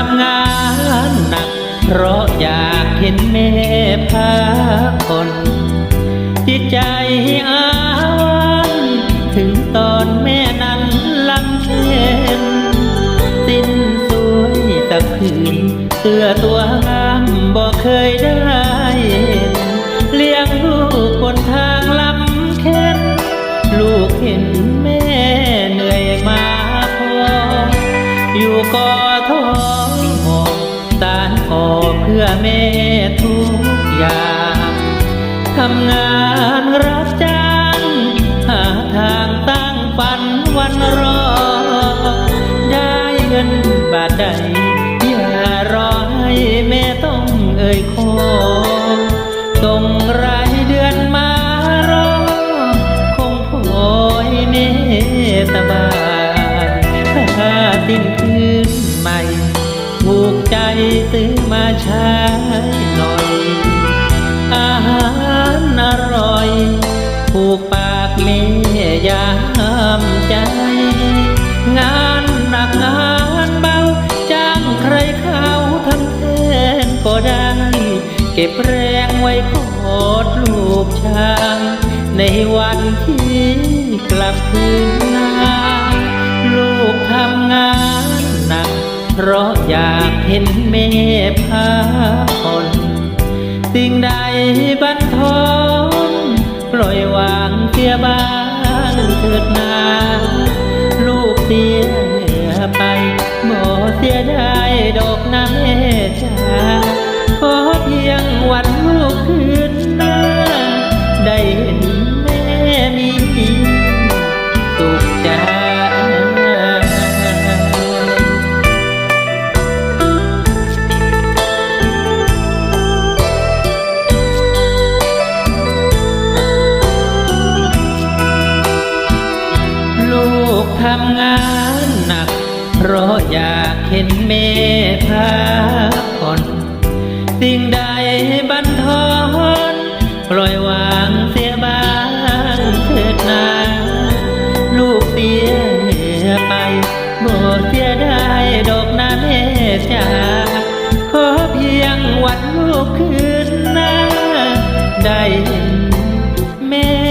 ทำงานหนัก เพราะอยากเห็นแม่พักผ่อนจิตใจอาวันถึงตอนแม่นั้นลำเค็นสิ้นสวยตะคืนเสื้อตัวงามบอกเคยได้เห็นเลี้ยงลูกบนทางลำเค็นลูกเห็นแม่เหนื่อยมาพออยู่ก่อท พื่อแม่ทุกอย่างทำงานรับจ้างหาทางตั้งฝันวันรอ ได้เงินบาทใด อย่ารอให้แม่ต้องเอ่ยขอส่งรายเดือนมารอ คงพอให้แม่สบายถ้าสิ้นคืนใหม่ ถูกใจซื้อมาใช้ ยามใจ งานหนักงานเบา จ้างใครเขาทำแทนก็ได้ เก็บแรงไว้กอดลูกช้าง ในวันที่กลับคืนนาลูกทำงานหนัก เพราะอยากเห็นแม่พักผ่อนสิ่งใดบันทอน ล่อยวางเสียบ้างเถิดนาลูกเสียเหนือไปบ่เสียได้ดอกนะแม่จ๋าขอเพียงวันลูกคืนหน้าได้ ทำงานหนัก เพราะอยากเห็นแม่พักผ่อนสิ่งใดบันทอนปล่อยวางเสียบ้างเถิดนาลูกเสียไปบ่เสียได้ดอกนาแม่จ๋าขอเพียงวันลูกคืนหน้าได้เห็นแม่